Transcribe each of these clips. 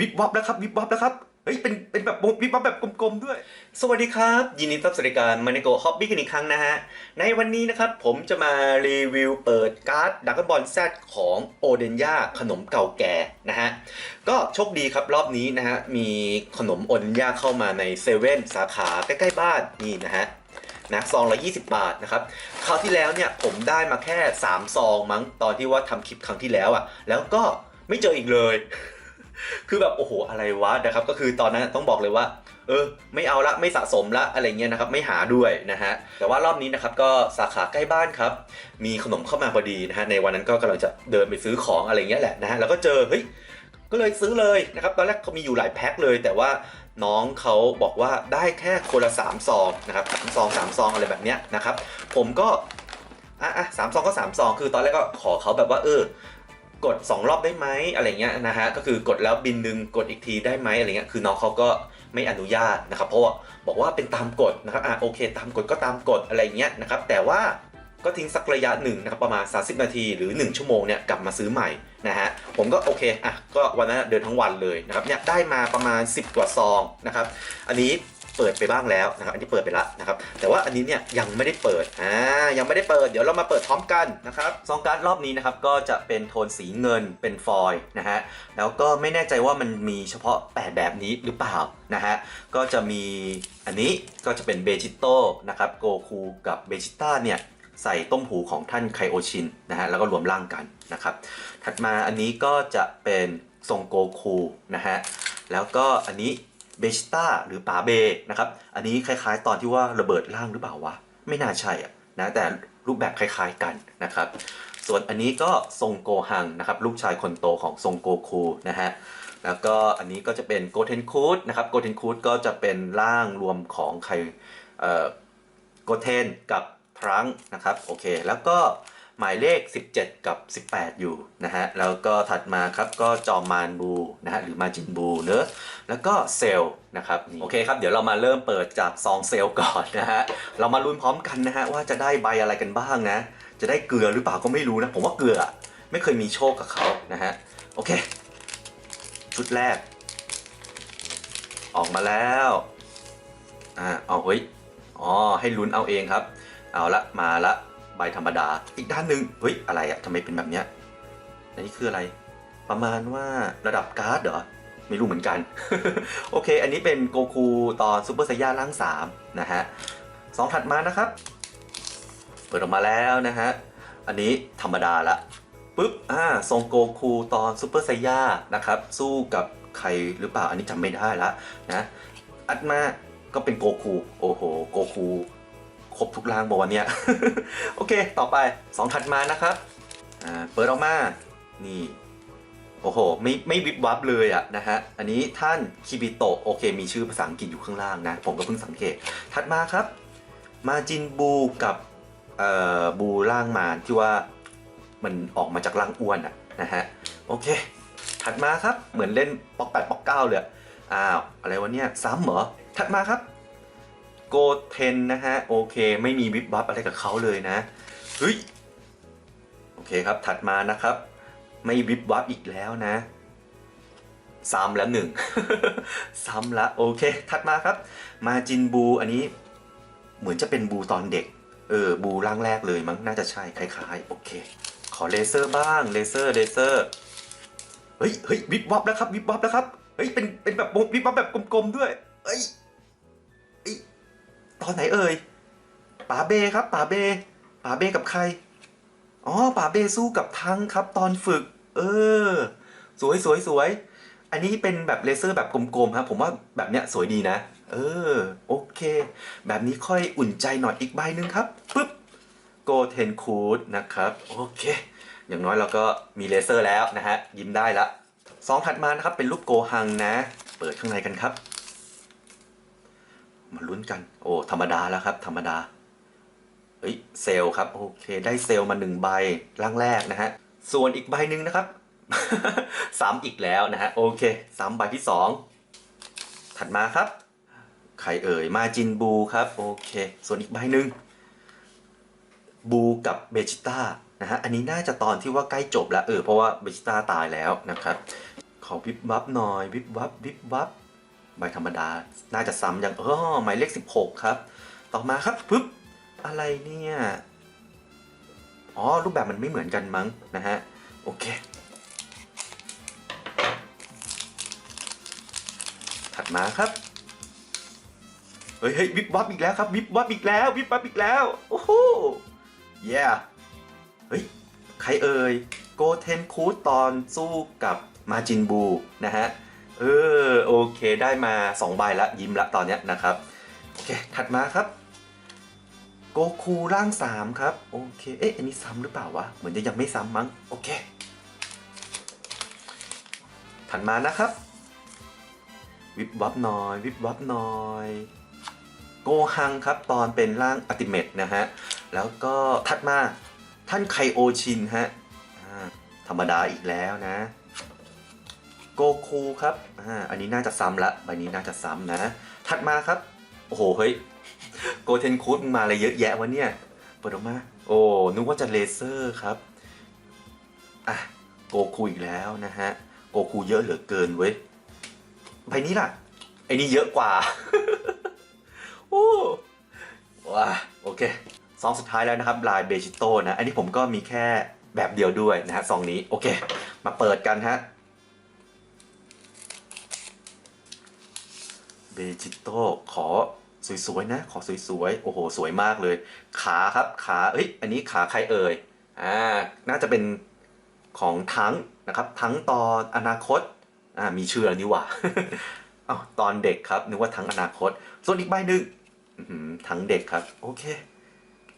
วิบวับแล้วครับวิบวับแล้วครับเฮ้ยเป็นเป็นแบบวิบวับแบบกลมๆด้วย สวัสดีครับ ยินดีต้อนรับสู่รายการมานิโกฮอบบี้กันอีกครั้งนะฮะ ในวันนี้นะครับผมจะมารีวิวเปิดการ์ดดักบอลแซดของโอเดนย่าขนมเก่าแก่นะฮะ ก็โชคดีครับรอบนี้นะฮะ มีขนมโอเดนย่าเข้ามาในเซเว่นสาขาใกล้ๆบ้านนี่นะฮะนะซองละ20 บาทนะครับคราวที่แล้วเนี่ยผมได้มาแค่ 3 ซองมั้งตอนที่ว่าทำคลิปครั้งที่แล้วอะ่ะแล้วก็ไม่เจออีกเลย คือแบบโอ้โหอะไรวะนะครับ ก็คือตอนนั้นต้องบอกเลยว่า เออ ไม่เอาละไม่สะสมละอะไรเงี้ยนะครับไม่หาด้วยนะฮะแต่ว่ารอบนี้นะครับก็สาขาใกล้บ้านครับ มีขนมเข้ามาพอดีนะฮะในวันนั้นก็กำลังจะเดินไปซื้อของอะไรเงี้ยแหละนะฮะแล้วก็เจอเฮ้ยก็เลยซื้อเลยนะครับตอนแรกเขามีอยู่หลายแพ็คเลย แต่ว่าน้องเขาบอกว่าได้แค่คนละ3ซองนะครับสามซองสามซองอะไรแบบเนี้ยนะครับผมก็อะอะสามซองก็สามซองคือตอนแรกก็ขอเขาแบบว่าเออ กด 2 รอบได้ไหมอะไรเงี้ยนะฮะก็คือกดแล้วบินหนึ่งกดอีกทีได้ไหมอะไรเงี้ยคือน้องเขาก็ไม่อนุญาตนะครับเพราะว่าบอกว่าเป็นตามกฎนะครับอะโอเค ตามกฎก็ตามกฎอะไรเงี้ยนะครับแต่ว่าก็ทิ้งสักระยะหนึ่งนะครับประมาณ 30 นาทีหรือ 1 ชั่วโมงเนี่ยกลับมาซื้อใหม่นะฮะผมก็โอเคอะก็วันนั้นเดินทั้งวันเลยนะครับเนี่ยได้มาประมาณ 10 กว่าซองนะครับอันนี้ เปิดไปบ้างแล้วนะครับ อันนี้เปิดไปแล้วนะครับ แต่ว่าอันนี้เนี่ยยังไม่ได้เปิด อ่า ยังไม่ได้เปิด เดี๋ยวเรามาเปิดพร้อมกันนะครับซองการ์ดรอบนี้นะครับ ก็จะเป็นโทนสีเงิน เป็นฟอยล์นะฮะ แล้วก็ไม่แน่ใจว่ามันมีเฉพาะแปดแบบนี้หรือเปล่านะฮะ ก็จะมีอันนี้ก็จะเป็นเบจิโต้นะครับ โกคูกับเบจิต้าเนี่ยใส่ต้มหูของท่านไคโอชินนะฮะ แล้วก็รวมร่างกันนะครับ ถัดมาอันนี้ก็จะเป็นทรงโกคูนะฮะ แล้วก็อันนี้ เบจิต้าหรือป๋าเบนะครับ อันนี้คล้ายๆ ตอนที่ว่าระเบิดร่างหรือเปล่าวะ ไม่น่าใช่อะนะแต่รูปแบบคล้ายๆกันนะครับ ส่วนอันนี้ก็ทรงโกหังนะครับ ลูกชายคนโตของทรงโกคูนะฮะแล้วก็อันนี้ก็จะเป็นโกเทนคูดนะครับโกเทนคูดก็จะเป็นร่างรวมของใครเอ่อโกเทนกับทรังนะครับโอเค แล้วก็ หมายเลข 17 กับ 18 อยู่นะฮะ แล้วก็ถัดมาครับก็จอมานบูนะฮะหรือมาจินบูเนอะแล้วก็เซลนะครับโอเคครับ เดี๋ยวเรามาเริ่มเปิดจากซองเซลก่อนนะฮะ เรามาลุ้นพร้อมกันนะฮะ ว่าจะได้ใบอะไรกันบ้างนะ จะได้เกลือหรือเปล่าก็ไม่รู้นะ ผมว่าเกลือไม่เคยมีโชคกับเขานะฮะ โอเค ชุดแรก ออกมาแล้วอ่าเอาเฮ้ยอ๋อให้ลุ้นเอาเองครับ เอาละมาละ ใบธรรมดา อีกด้านหนึ่งเฮ้ยอะไรอะทำไมเป็นแบบเนี้ยอันนี้คืออะไร ประมาณว่าระดับการ์ดเหรอไม่รู้เหมือนกัน โอเค อันนี้เป็นโกคูตอนซูเปอร์ไซย่าร่าง3นะฮะสองถัดมานะครับ เปิดออกมาแล้วนะฮะ อันนี้ธรรมดาละปุ๊บอ่าทรงโกคูตอนซูเปอร์ไซย่านะครับ สู้กับใครหรือเปล่า อันนี้จำไม่ได้ละนะ อัดมาก็เป็นโกคู โอ้โห โกคู ครบทุกร่างบอกวันเนี้ย โอเค ต่อไป 2 ถัดมานะครับ อ่า เปิดออกมา นี่ โอ้โห ไม่ไม่วิบวับเลยอะนะฮะ อันนี้ท่านคิบิโตะโอเค มีชื่อภาษาอังกฤษอยู่ข้างล่างนะ ผมก็เพิ่งสังเกต ถัดมาครับ มาจินบูกับ เอ่อ บูร่างมารที่ว่ามันออกมาจากร่างอ้วนอะนะฮะ โอเค ถัดมาครับ เหมือนเล่นป๊อกแปดป๊อกเก้าเลยอะอ้าว อะไรวะเนี่ย ซ้ำเหรอ ถัดมาครับ โกเทนนะฮะ โอเค ไม่มีวิบวับอะไรกับเขาเลยนะเฮ้ยโอเคครับ ถัดมานะครับ ไม่วิบวับอีกแล้วนะซ้ำแล้วหนึ่งซ้ำละโอเค ถัดมาครับ มาจินบูอันนี้เหมือนจะเป็นบูตอนเด็ก เออ บูร่างแรกเลยมั้งน่าจะใช่คล้ายๆ โอเค ขอเลเซอร์บ้างเลเซอร์เลเซอร์เฮ้ยเฮ้ยวิบวับแล้วครับวิบวับแล้วครับเฮ้ยเป็นเป็นแบบวิบวับแบบกลมๆด้วยเอ้ยเอ้ย ตอนไหนเอ่ยป๋าเบครับป๋าเบป๋าเบกับใครอ๋อป๋าเบสู้กับทั้งครับ ตอนฝึก เออ สวยสวยสวยอันนี้เป็นแบบเลเซอร์แบบกลมๆครับผมว่าแบบเนี้ยสวยดีนะ เออ โอเค แบบนี้ค่อยอุ่นใจหน่อยอีกใบหนึ่งครับปึ๊บโกเทนคูดนะครับ โอเค อย่างน้อยเราก็มีเลเซอร์แล้วนะฮะ ยิ้มได้ละซองถัดมานะครับ เป็นรูปโกหังนะ เปิดข้างในกันครับ มาลุ้นกัน โอ้ธรรมดาแล้วครับ ธรรมดา เฮ้ยเซลครับ โอเค ได้เซลมาหนึ่งใบร่างแรกนะฮะ ส่วนอีกใบหนึ่งนะครับซ้ำอีกแล้วนะฮะ โอเคซ้ำใบที่สองถัดมาครับใครเอ่ยมาจินบูครับ โอเค ส่วนอีกใบหนึ่งบูกับเบจิต้านะฮะ อันนี้น่าจะตอนที่ว่าใกล้จบแล้วเออเพราะว่าเบจิต้าตายแล้วนะครับขขอวิบวับหน่อยวิบวับวิบวับ ใบธรรมดา น่าจะซ้ำอยังเออหมายเลข 16 ครับ ต่อมาครับปึ๊บอะไรเนี่ย อ๋อ รูปแบบมันไม่เหมือนกันมั้งนะฮะ โอเค ถัดมาครับเฮ้ยเฮ้ยวิบวับอีกแล้วครับวิบวับอีกแล้ววิบวับอีกแล้วโอ้โห yeah เฮ้ยใครเอ่ยโกเทนคูตอนสู้กับมาจินบูนะฮะ เออโอเคได้มา2ใบละยิ้มละตอนเนี้ยนะครับโอเคถัดมาครับโกคูร่าง3ครับโอเคเอ๊ะอันนี้ซ้ำหรือเปล่าวะเหมือนจะยังไม่ซ้ำมั้งโอเค ถัดมานะครับ วิบวับหน่อย วิบวับหน่อยโกฮังครับตอนเป็นร่างอัติเมตนะฮะแล้วก็ถัดมาท่านไคโอชินฮะธรรมดาอีกแล้วนะ โกคูครับ อ่า อันนี้น่าจะซ้ำละ ใบนี้น่าจะซ้ำนะ ถัดมาครับ โอ้โห เฮ้ย โกเทนคูดมึงมาอะไรเยอะแยะวะเนี่ย เปิดออกมา โอ้ นึกว่าจะเลเซอร์ครับ อะ โกคูอีกแล้วนะฮะ โกคูเยอะเหลือเกินเว้ย ใบนี้ล่ะ ไอ้นี่เยอะกว่า โอ้ว้าโอเค ซองสุดท้ายแล้วนะครับ ลายเบจิโต้นะ อันนี้ผมก็มีแค่แบบเดียวด้วยนะฮะ ซองนี้ โอเค มาเปิดกันฮะ เบจิโต้ขอสวยๆนะ ขอสวยๆ โอ้โห สวยมากเลย ขาครับ ขา เอ้ย อันนี้ขาใครเอ่ย อ่า น่าจะเป็นของทั้งนะครับ ทั้งตอนอนาคต อ่า มีชื่อแล้วนี่หว่าอ้าวตอนเด็กครับ นึกว่าทั้งอนาคต ส่วนอีกใบหนึ่งทั้งเด็กครับ โอเค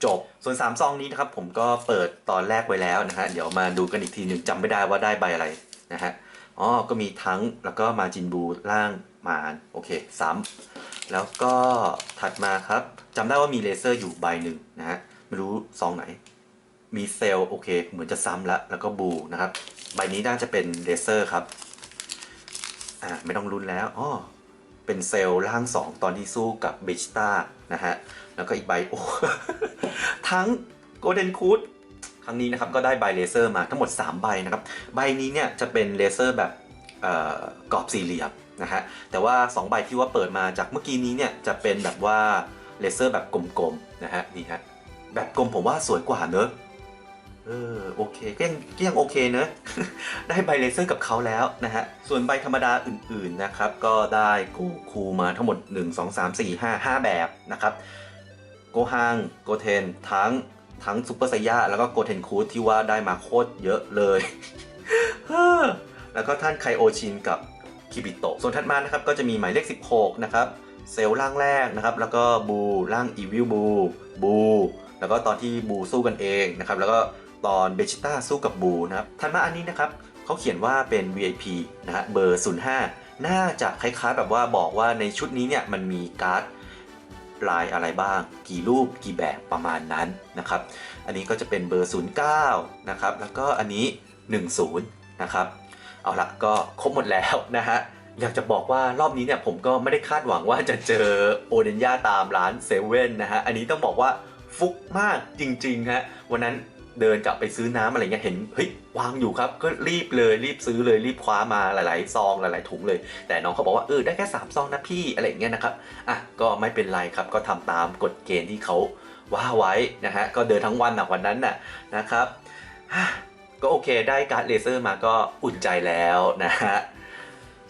จบ ส่วน3ซองนี้นะครับ ผมก็เปิดตอนแรกไว้แล้วนะฮะ เดี๋ยวมาดูกันอีกทีหนึ่งจำไม่ได้ว่าได้ใบอะไรนะฮะ อ๋อ ก็มีทั้ง แล้วก็มาจินบูล่าง มาโอเคซ้ำแล้วก็ถัดมาครับจำได้ว่ามีเลเซอร์อยู่ใบหนึ่งนะฮะไม่รู้ซองไหน มีเซลล์โอเค เหมือนจะซ้ำแล้วแล้วก็บูนะครับ ใบนี้น่าจะเป็นเลเซอร์ครับอ่าไม่ต้องลุ้นแล้วอ๋อเป็นเซลล์ร่าง 2 ตอนที่สู้กับเบจิต้านะฮะแล้วก็อีกใบโอ้ทั้งโกลเด้นคูดครั้งนี้นะครับก็ได้ใบเลเซอร์มาทั้งหมด 3 ใบนะครับ ใบนี้เนี่ยจะเป็นเลเซอร์แบบกรอบสี่เหลี่ยม นะฮะแต่ว่า 2 ใบที่ว่าเปิดมาจากเมื่อกี้นี้เนี่ยจะเป็นแบบว่าเลเซอร์แบบกลมๆนะฮะนี่ฮะแบบกลมผมว่าสวยกว่าเนอะเออโอเคก็ยังก็ยังโอเคเนอะได้ใบเลเซอร์กับเขาแล้วนะฮะส่วนใบธรรมดาอื่นๆนะครับก็ได้โกคูมาทั้งหมด 1 2 3 4 5 5 แบบนะครับโกฮังโกเทนทั้งทั้งซุปเปอร์ไซย่าแล้วก็โกเทนคูดที่ว่าได้มาโคตรเยอะเลย แล้วก็ท่านไคโอชินกับ คิบิโตะส่วนถัดมานะครับก็จะมีหมายเลข 16 นะครับเซลล์ร่างแรกนะครับ แล้วก็บูร่างอีวิลบูบูแล้วก็ตอนที่บูสู้กันเองนะครับ แล้วก็ตอนเบจิต้าสู้กับบูนะครับถัดมาอันนี้นะครับเขาเขียนว่าเป็น VIP นะฮะเบอร์ 05 น่าจะคล้ายๆ แบบว่าบอกว่าในชุดนี้เนี่ยมันมีการ์ดลายอะไรบ้าง กี่รูปกี่แบบประมาณนั้นนะครับ อันนี้ก็จะเป็นเบอร์ 09 นะครับ แล้วก็อันนี้ 10 นะครับ เอาละก็ครบหมดแล้วนะฮะอยากจะบอกว่ารอบนี้เนี่ยผมก็ไม่ได้คาดหวังว่าจะเจอโอเดนย่าตามร้านเซเว่นนะฮะอันนี้ต้องบอกว่าฟุกมากจริงๆฮะวันนั้นเดินกลับไปซื้อน้ำอะไรเงี้ยเห็นเฮ้ยวางอยู่ครับก็รีบเลยรีบซื้อเลยรีบคว้ามาหลาย ๆ ซองหลาย ๆ ถุงเลย แต่น้องเขาบอกว่าเออได้แค่ 3 ซองนะพี่อะไรเงี้ยนะครับอะก็ไม่เป็นไรครับก็ทำตามกฎเกณฑ์ที่เขาว่าไว้นะฮะก็เดินทั้งวันนะวันนั้นน่ะนะครับ ก็โอเคได้การ์ดเลเซอร์มาก็อุ่นใจแล้วนะฮะ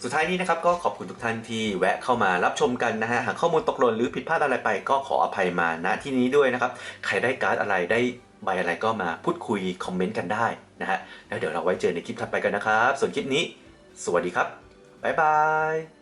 สุดท้ายนี้นะครับก็ขอบคุณทุกท่านที่แวะเข้ามารับชมกันนะฮะหากข้อมูลตกหล่นหรือผิดพลาดอะไรไป ก็ขออภัยมาณที่นี้ด้วยนะครับ ใครได้การ์ดอะไรได้ใบอะไรก็มาพูดคุยคอมเมนต์กันได้นะฮะแล้วเดี๋ยวเราไว้เจอในคลิปถัดไปกันนะครับ ส่วนคลิปนี้ สวัสดีครับบ๊ายบาย